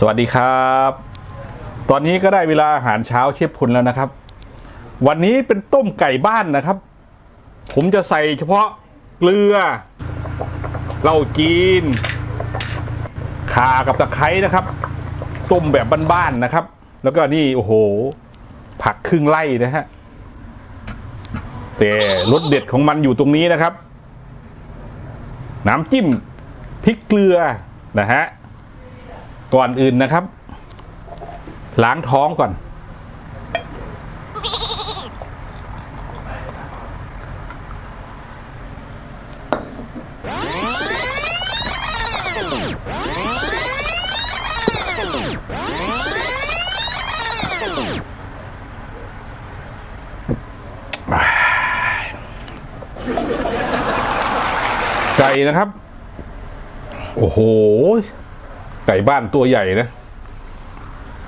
สวัสดีครับ ตอนนี้ก็ได้เวลาอาหารเช้าเชฟพุนแล้วนะครับ วันนี้เป็นต้มไก่บ้านนะครับ ผมจะใส่เฉพาะเกลือเหล้าจีนข่ากับตะไคร้นะครับ ต้มแบบบ้านๆนะครับ แล้วก็นี่โอ้โห ผักครึ่งไร่นะฮะแต่รสเด็ดของมันอยู่ตรงนี้นะครับ น้ำจิ้มพริกเกลือนะฮะ ก่อนอื่นนะครับ ล้างท้องก่อน ไก่นะครับ โอ้โห ไก่บ้านตัวใหญ่นะ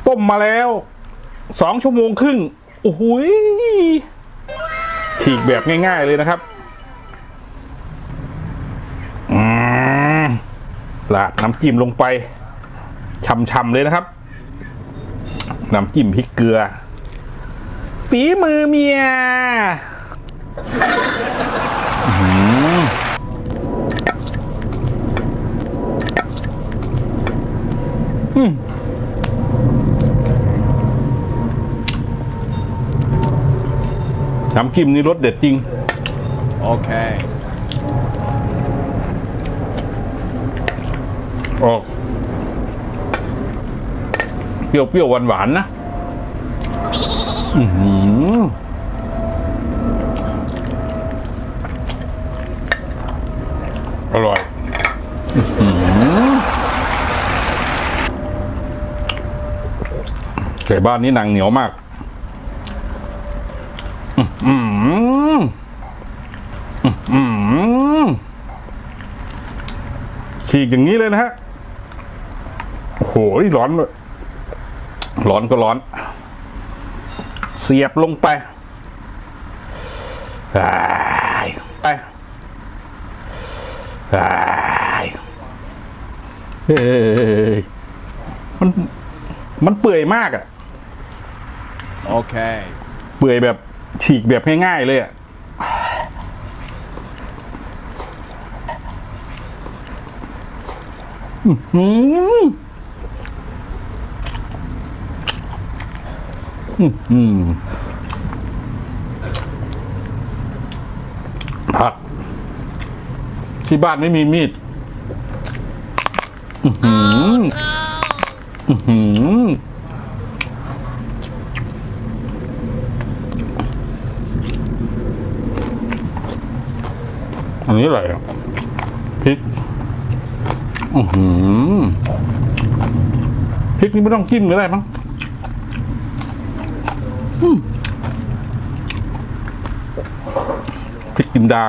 ต้มมาแล้วสองชั่วโมงครึ่งโอ้โหยฉีกแบบง่ายๆเลยนะครับลาดน้ำจิ้มลงไปช่ำๆเลยนะครับ น้ำจิ้มพริกเกลือ ฝีมือเมีย น้ำจิ้มนี่รสเด็ดจริง Okay. ออกเปรี้ยวๆหวานๆนะอือหืออร่อยอื้อหือไก่บ้านนี้หนังเหนียวมาก อือหืออื้อหือ ฉีกอย่างนี้เลยนะฮะโอ้โหร้อนเลยร้อนก็ร้อน เสียบลงไปอ่ายไปอ่ายเฮ้ยมันมันเปื่อยมากอะ Okay. เปื่อยแบบฉีกแบบง่ายๆเลยอะอื้ อหืออื้อหือผัก ที่บ้านไม่มีมีด อื้อหืออื้อหืออันนี้อะไรอะพริก อือหือพริกนี่ไม่ต้องจิ้มก็ได้มั้งอืมพริกกินดา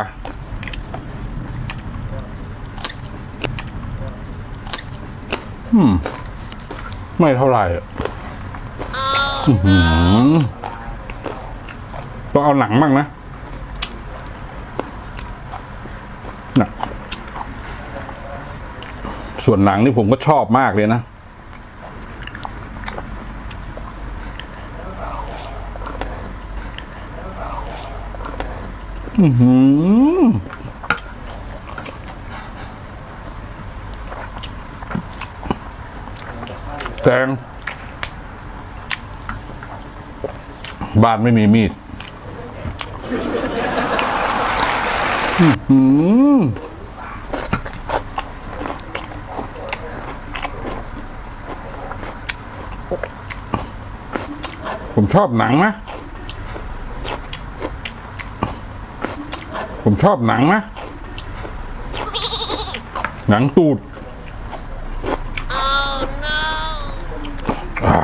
อืม ไม่เท่าไหร่อะอือหือต้องเอาหนังบ้างนะ น่ะ ส่วนหนังนี่ผมก็ชอบมากเลยนะอือหือแตงบ้านไม่มีมีด อืม ผมชอบหนังนะ ผมชอบหนังนะ หนังตูดอ่า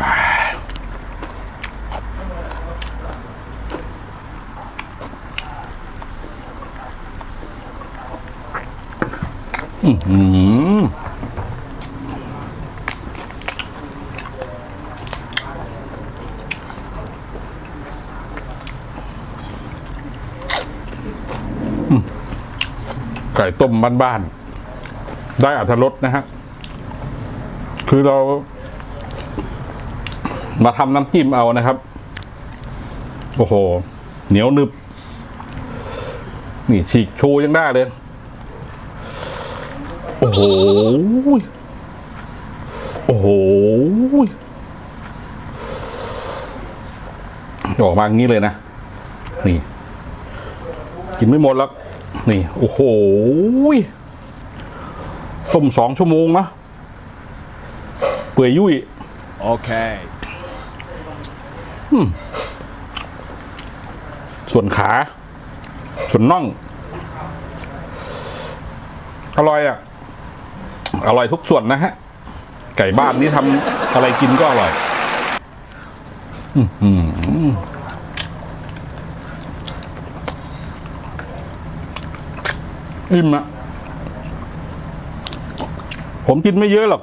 อื้อหือ ไก่ต้มบ้านๆได้อัตรสนะฮะคือเรา มาทำน้ำจิ้มเอานะครับ โอ้โห เหนียวหนึบ นี่ฉีกโชว์ยังได้เลย โอ้โห โอ้โห ออกมาอย่างนี้เลยนะ นี่ กินไม่หมดแล้ว นี่ โอ้โหต้มสองชั่วโมงนะ เปื่อยยุ่ย Okay. ส่วนขา ส่วนน่อง อร่อยอะ อร่อยทุกส่วนนะฮะ ไก่บ้านนี่ทำอะไรกินก็อร่อย อื้อ อิ่มอะผมกินไม่เยอะหรอก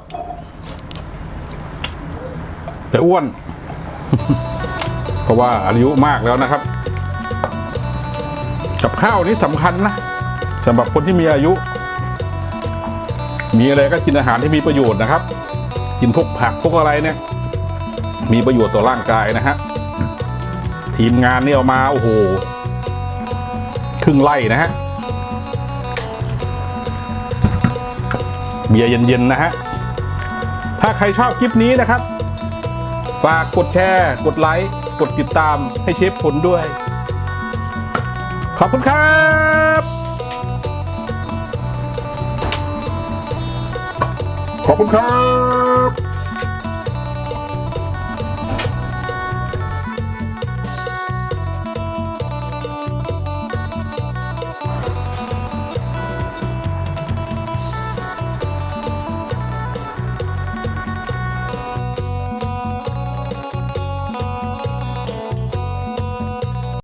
แต่อ้วน เพราะว่าอายุมากแล้วนะครับ กับข้าวนี่สำคัญนะสำหรับคนที่มีอายุ มีอะไรก็กินอาหารที่มีประโยชน์นะครับ กินพวกผักพวกอะไรเนี่ย มีประโยชน์ต่อร่างกายนะฮะทีมงานนี่เอามา โอ้โหครึ่งไร่นะฮะ เบียร์เย็นๆนะฮะ ถ้าใครชอบคลิปนี้นะครับ ฝากกดแชร์ กดไลค์ กดติดตามให้เชฟผลด้วย ขอบคุณครับขอบคุณครับ